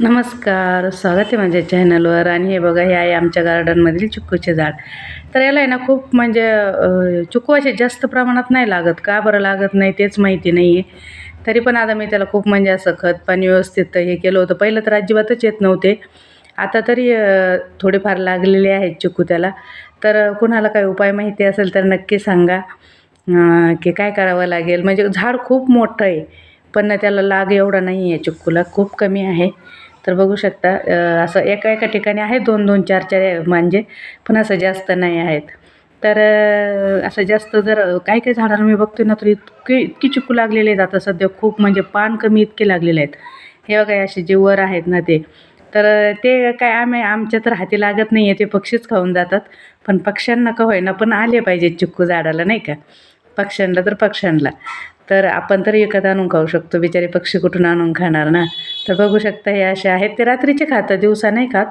नमस्कार स्वागत आहे माझ्या चॅनलवर. आणि हे बघा हे आहे आमच्या गार्डनमधील चिक्कूचे झाड. तर याला आहे ना खूप म्हणजे चुकू चिक्कू असे जास्त प्रमाणात नाही लागत. का बरं लागत नाही तेच माहिती नाही आहे तरी पण आता मी त्याला खूप म्हणजे असं खत पाणी व्यवस्थित हे केलं होतं. पहिलं तर अजिबातच येत नव्हते. आता तरी थोडेफार लागलेले आहेत चिक्कू त्याला. तर कुणाला काही उपाय माहिती असेल तर नक्की सांगा. की काय करावं लागेल? म्हणजे झाड खूप मोठं आहे पण त्याला लाग एवढा नाही आहे चिक्कूला खूप कमी आहे. तर बघू शकता असं एका एका ठिकाणी आहे दोन दोन चार चार म्हणजे पण असं जास्त नाही आहेत. तर असं जास्त जर काही काही झाडांना मी बघतोय ना तर इतके इतकी चिकू लागलेले आहेत आता सध्या खूप म्हणजे पान कमी इतके लागलेले आहेत. हे बघा असे जे वर आहेत ना ते. तर ते काय आम्ही आमच्या तर हाती लागत नाही आहे ते पक्षीच खाऊन जातात. पण पक्ष्यांना का होईना पण आले पाहिजेत चिक्कू झाडाला नाही का? पक्ष्यांना तर पक्ष्यांना. तर आपण तर विकत आणून खाऊ शकतो. बिचारे पक्षी कुठून आणून खाणार ना? तर बघू शकता हे असे आहेत. ते रात्रीचे खातात दिवसा नाही खात.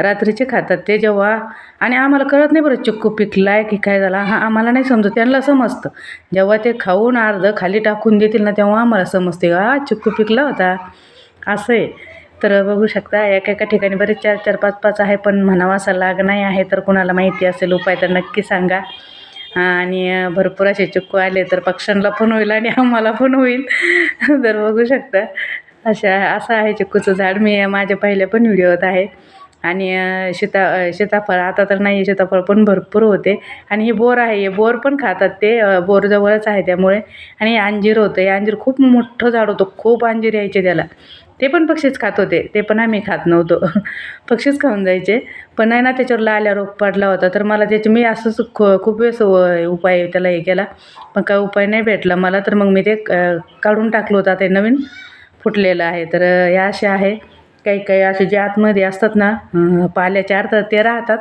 रात्रीचे खातात ते जेव्हा. आणि आम्हाला कळत नाही बरं चिक्कू पिकलाय की काय झाला. हा आम्हाला नाही समजत. त्यांना समजतं. जेव्हा ते खाऊन अर्ध खाली टाकून देतील ना तेव्हा आम्हाला समजते. हा चिक्कू पिकला होता. असं आहे तर बघू शकता एका एका ठिकाणी बरेच चार चार पाच पाच आहे पण म्हणावा असा लाग नाही आहे. तर कुणाला माहिती असेल उपाय तर नक्की सांगा. आणि भरपूर असे चिक्कू आले तर पक्ष्यांना पण होईल आणि आम्हाला पण होईल. तर बघू शकता. अशा असं आहे चिक्कूचं झाड. मी माझ्या पहिल्या पण व्हिडिओत आहे. आणि अं, सीता सीताफळ आता तर नाही सीताफळ पण भरपूर होते. आणि हे बोर आहे हे बोर पण खातात ते बोरजवळच आहे त्यामुळे. आणि हे अंजीर होतं हे अंजीर खूप मोठं झाड होतं खूप अंजीर यायचे त्याला. ते पण पक्षीच खात होते. ते पण आम्ही खात नव्हतो. पक्षीच खाऊन जायचे. पण नाही ना त्याच्यावर लाल्या रोग पडला होता. तर मला त्याचे मी असंच खू खूप वेळेस व- उपाय त्याला हे केला. पण काय उपाय नाही भेटला मला. तर मग मी ते काढून टाकलं होतं. ते नवीन फुटलेलं आहे. तर हे ह्या अशा आहे. काही काही असे जे आतमध्ये असतात ना पाल्याच्या पाल्याचे अर्थ ते राहतात.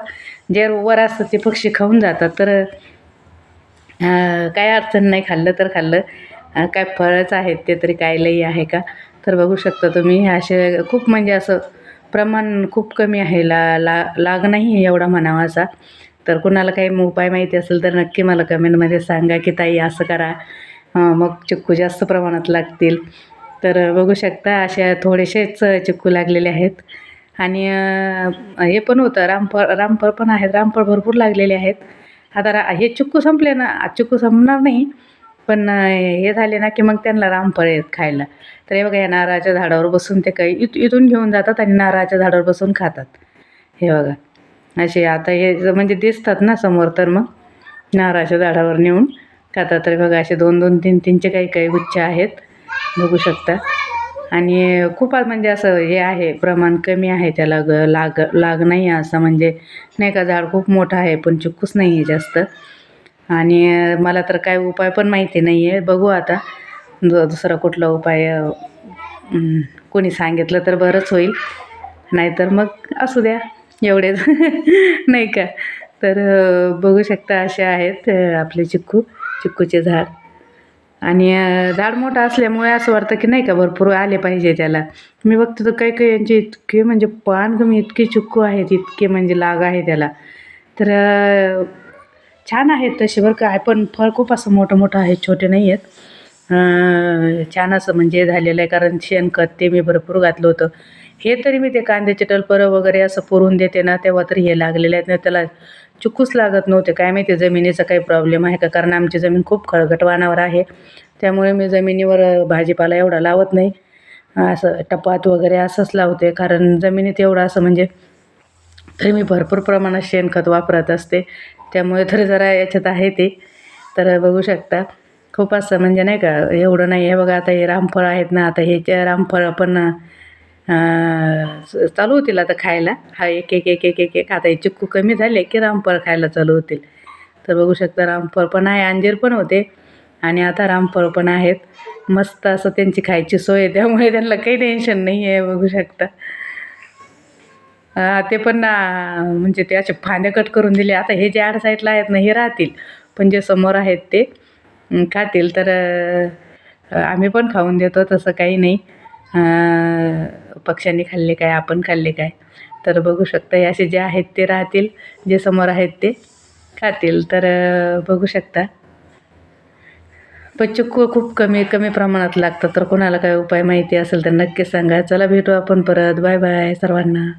जे वर असतात ते पक्षी खाऊन जातात. तर काय अडचण नाही. खाल्लं तर खाल्लं. काय फळच आहेत ते तरी काय लई आहे का? तर बघू शकता तुम्ही हे असे खूप म्हणजे असं प्रमाण खूप कमी आहे ला ला लाग नाही आहे एवढा म्हणावा असा. तर कुणाला काही उपाय माहिती असेल तर नक्की मला कमेंटमध्ये सांगा की ताई असं करा. मग चिक्कू जास्त प्रमाणात लागतील. तर बघू शकता अशा थोडेसेच चिक्कू लागलेले आहेत. आणि हे पण होतं रामफळ रामफळ पण आहेत रामफळ भरपूर लागलेले आहेत. आता रा हे चिक्कू संपले ना आज चिक्कू संपणार नाही. पण हे झाले ना की मग त्यांना रामफळ आहेत खायला. तर हे बघा या नारळाच्या झाडावर बसून ते काही इथ इथून घेऊन जातात आणि नारळाच्या झाडावर बसून खातात. हे बघा. असे आता हे म्हणजे दिसतात ना समोर तर मग नारळाच्या झाडावर नेऊन खातात. तर बघा असे दोन दोन तीन तीनचे काही काही गुच्छ आहेत. बघू शकता. आणि खूप म्हणजे असं हे आहे प्रमाण कमी आहे त्याला ग लाग लाग नाही आहे असं म्हणजे नाही का झाड खूप मोठं आहे पण चिक्कूच नाही आहे जास्त. आणि मला तर काय उपाय पण माहिती नाही आहे बघू आता. दु दुसरा कुठला उपाय कोणी सांगितलं तर बरंच होईल. नाहीतर मग असू द्या. एवढेच. नाही का? तर बघू शकता असे आहेत आपले चिक्कू चिक्कूचे झाड. आणि झाड मोठं असल्यामुळे असं वाटतं की नाही का भरपूर आले पाहिजे त्याला. मी बघते तर काही काही यांचे इतके म्हणजे पान कमी इतके चिक्कू आहेत इतके म्हणजे लाग आहे त्याला. तर छान आहेत तसे बरं काय पण फळ खूप असं मोठं मोठं आहे छोटे नाही आहेत. छान असं म्हणजे झालेलं आहे कारण शेणखत ते मी भरपूर घातलं होतं. हे तरी मी ते कांद्याचे टलपरं वगैरे असं पुरून देते ना तेव्हा तरी हे लागलेले आहेत. ना त्याला चुकूच लागत नव्हते. काय माहिती जमिनीचा काही प्रॉब्लेम आहे का? कारण आमची जमीन खूप खळगटवानावर आहे. त्यामुळे मी जमिनीवर भाजीपाला एवढा लावत नाही. असं टपात वगैरे असंच लावते कारण जमिनीत एवढं असं म्हणजे तरी मी भरपूर प्रमाणात शेणखत वापरत असते. त्यामुळे तर जरा याच्यात आहे ते. तर बघू शकता. खूप असं म्हणजे नाही का एवढं नाही आहे बघा आता हे रामफळ आहेत ना आता ह्याच्या रामफळ पण चालू होतील आता खायला. हा एक एक एक एक एक एक. आता हे चिक्कू कमी झाले की रामफळ खायला चालू होतील. तर बघू शकता रामफळ पण आहे अंजीर पण होते. आणि आता रामफळ पण आहेत. मस्त असं त्यांची खायची सोय आहे त्यामुळे त्यांना काही टेन्शन नाही आहे बघू शकता. ते पण ना म्हणजे ते असे फांद्या कट करून दिले. आता हे जे आड साईडला आहेत ना हे राहतील. पण जे समोर आहेत ते खातील. तर आम्ही पण खाऊन देतो. तसं काही नाही. पक्ष्यांनी खाल्ले काय आपण खाल्ले काय. तर बघू शकता हे असे जे आहेत ते राहतील. जे समोर आहेत ते खातील. तर बघू शकता. पण चिक्कू खूप कमी कमी प्रमाणात लागतं. तर कोणाला काय उपाय माहिती असेल तर नक्की सांगा. चला भेटू आपण परत. बाय बाय सर्वांना.